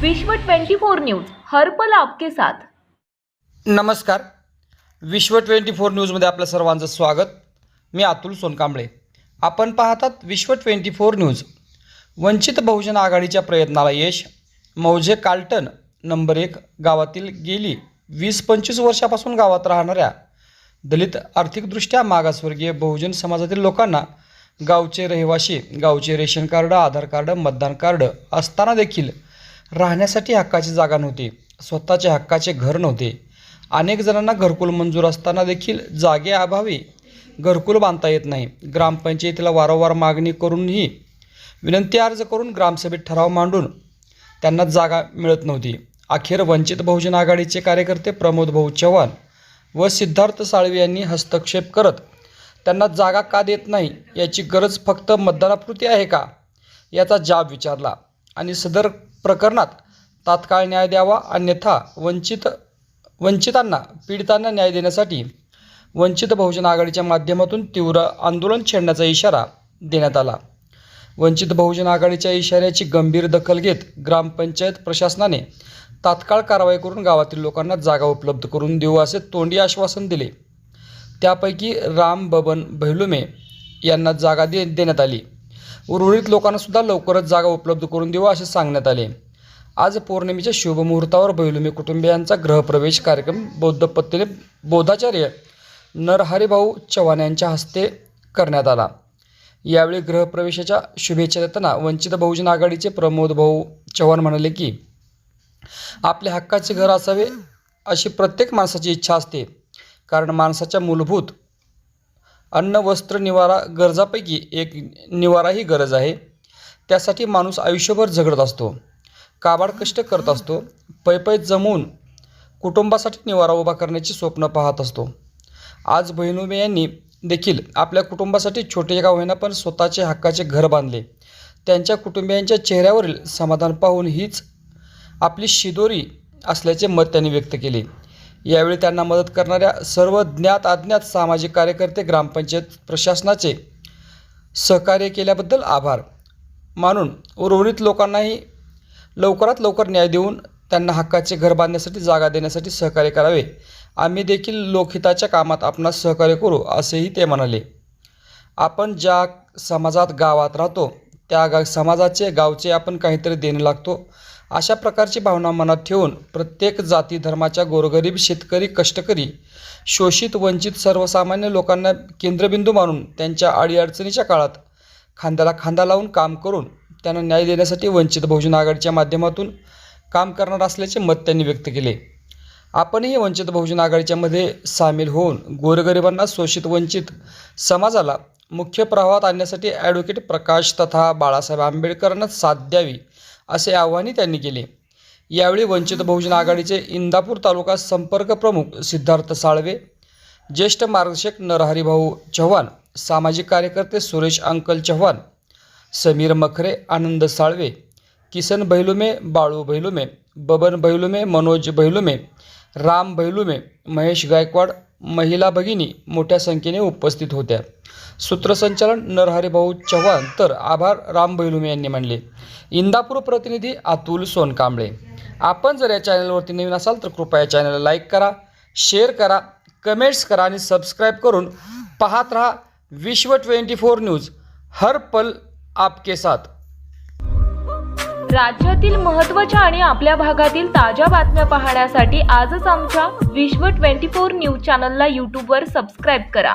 विश्व 24 न्यूज हरपल आपके साथ. नमस्कार. विश्व ट्वेंटी फोर न्यूजमध्ये आपलं सर्वांचं स्वागत. मी अतुल सोनकांबळे. आपण पाहतात विश्व ट्वेंटी फोर न्यूज. वंचित बहुजन आघाडीच्या प्रयत्नाला यश. मौजे काल्टन नंबर एक गावातील गेली वीस पंचवीस वर्षापासून गावात राहणाऱ्या दलित आर्थिकदृष्ट्या मागासवर्गीय बहुजन समाजातील लोकांना गावचे रहिवासी गावचे रेशन कार्ड आधार कार्ड मतदान कार्ड असताना देखील राहण्यासाठी हक्काची जागा नव्हती. स्वतःचे हक्काचे घर नव्हते. अनेक जणांना घरकुल मंजूर असताना देखील जागेअभावी घरकुल बांधता येत नाही. ग्रामपंचायतीला वारंवार मागणी करूनही विनंती अर्ज करून ग्रामसभेत ठराव मांडून त्यांना जागा मिळत नव्हती. अखेर वंचित बहुजन आघाडीचे कार्यकर्ते प्रमोद भाऊ चव्हाण व सिद्धार्थ साळवे यांनी हस्तक्षेप करत त्यांना जागा का देत नाही याची गरज फक्त मतदानापुरती आहे का? याचा जाब विचारला आणि सदर प्रकरणात तात्काळ न्याय द्यावा अन्यथा वंचित वंचितांना पीडितांना न्याय देण्यासाठी वंचित बहुजन आघाडीच्या माध्यमातून तीव्र आंदोलन छेडण्याचा इशारा देण्यात आला. वंचित बहुजन आघाडीच्या इशाऱ्याची गंभीर दखल घेत ग्रामपंचायत प्रशासनाने तात्काळ कारवाई करून गावातील लोकांना जागा उपलब्ध करून देऊ असे तोंडी आश्वासन दिले. त्यापैकी राम बबन भैलुमे यांना जागा दे देण्यात आली. उर्वरित लोकांना सुद्धा लवकरच जागा उपलब्ध करून देऊ असे सांगण्यात आले. आज पौर्णिमेच्या शुभमुहूर्तावर बैलुमी कुटुंबियांचा ग्रहप्रवेश कार्यक्रम बौद्ध पत्तीने बौद्धाचार्य नरहरिभाऊ चव्हाण यांच्या हस्ते करण्यात आला. यावेळी गृहप्रवेशाच्या शुभेच्छा देताना वंचित बहुजन आघाडीचे प्रमोद भाऊ चव्हाण म्हणाले की आपल्या हक्काचे घर असावे अशी प्रत्येक माणसाची इच्छा असते. कारण माणसाच्या मूलभूत अन्न वस्त्र निवारा गरजापैकी एक निवारा ही गरज आहे. त्यासाठी माणूस आयुष्यभर झगडत असतो. काबाड कष्ट करत असतो. पैपैत जमवून कुटुंबासाठी निवारा उभा करण्याची स्वप्न पाहत असतो. आज बहिणुबे यांनी देखील आपल्या कुटुंबासाठी छोटे का होईना पण स्वतःचे हक्काचे घर बांधले. त्यांच्या कुटुंबियांच्या चेहऱ्यावरील समाधान पाहून हीच आपली शिदोरी असल्याचे मत त्यांनी व्यक्त केले. यावेळी त्यांना मदत करणाऱ्या सर्व ज्ञात अज्ञात सामाजिक कार्यकर्ते ग्रामपंचायत प्रशासनाचे सहकार्य केल्याबद्दल आभार. मानून उर्वरित लोकांनाही लवकरात लवकर न्याय देऊन त्यांना हक्काचे घर बांधण्यासाठी जागा देण्यासाठी सहकार्य करावे. आम्ही देखील लोकहिताच्या कामात आपणास सहकार्य करू असेही ते म्हणाले. आपण ज्या समाजात गावात राहतो त्या गा समाजाचे गावचे आपण काहीतरी देणं लागतो. अशा प्रकारची भावना मनात ठेवून प्रत्येक जाती धर्माच्या गोरगरीब शेतकरी कष्टकरी शोषित वंचित सर्वसामान्य लोकांना केंद्रबिंदू मानून त्यांच्या अडीअडचणीच्या काळात खांद्याला खांदा लावून काम करून त्यांना न्याय देण्यासाठी वंचित बहुजन आघाडीच्या माध्यमातून काम करणार असल्याचे मत त्यांनी व्यक्त केले. आपणही वंचित बहुजन आघाडीच्यामध्ये सामील होऊन गोरगरिबांना शोषित वंचित समाजाला मुख्य प्रवाहात आणण्यासाठी ॲडव्होकेट प्रकाश तथा बाळासाहेब आंबेडकरांना साथ द्यावी असे आवाहनही त्यांनी केले. यावेळी वंचित बहुजन आघाडीचे इंदापूर तालुका संपर्क प्रमुख सिद्धार्थ साळवे ज्येष्ठ मार्गदर्शक नरहरिभाऊ चव्हाण सामाजिक कार्यकर्ते सुरेश अंकल चव्हाण समीर मखरे आनंद साळवे किसन बैलुमे बाळू बैलुमे बबन बैलुमे मनोज बैलुमे राम बैलुमे महेश गायकवाड महिला भगिनी मोठ्या संख्येने उपस्थित होत्या. सूत्रसंचालन नरहरिभाऊ चव्हाण तर आभार राम बैलुमे यांनी म्हणले इंदापूर प्रतिनिधी अतुल सोनकांबळे. आपण जर या चॅनलवरती नवीन असाल तर कृपया चॅनलला लाईक करा शेअर करा कमेंट्स करा आणि सबस्क्राईब करून पाहत राहा विश्व ट्वेंटी फोर न्यूज. हर पल आपके साथ. राज्यातील महत्त्वाच्या आणि आपल्या भागातील ताज्या बातम्या पाहण्यासाठी आजच आमच्या विश्व 24 न्यूज चॅनलला यूट्यूबवर सबस्क्राईब करा.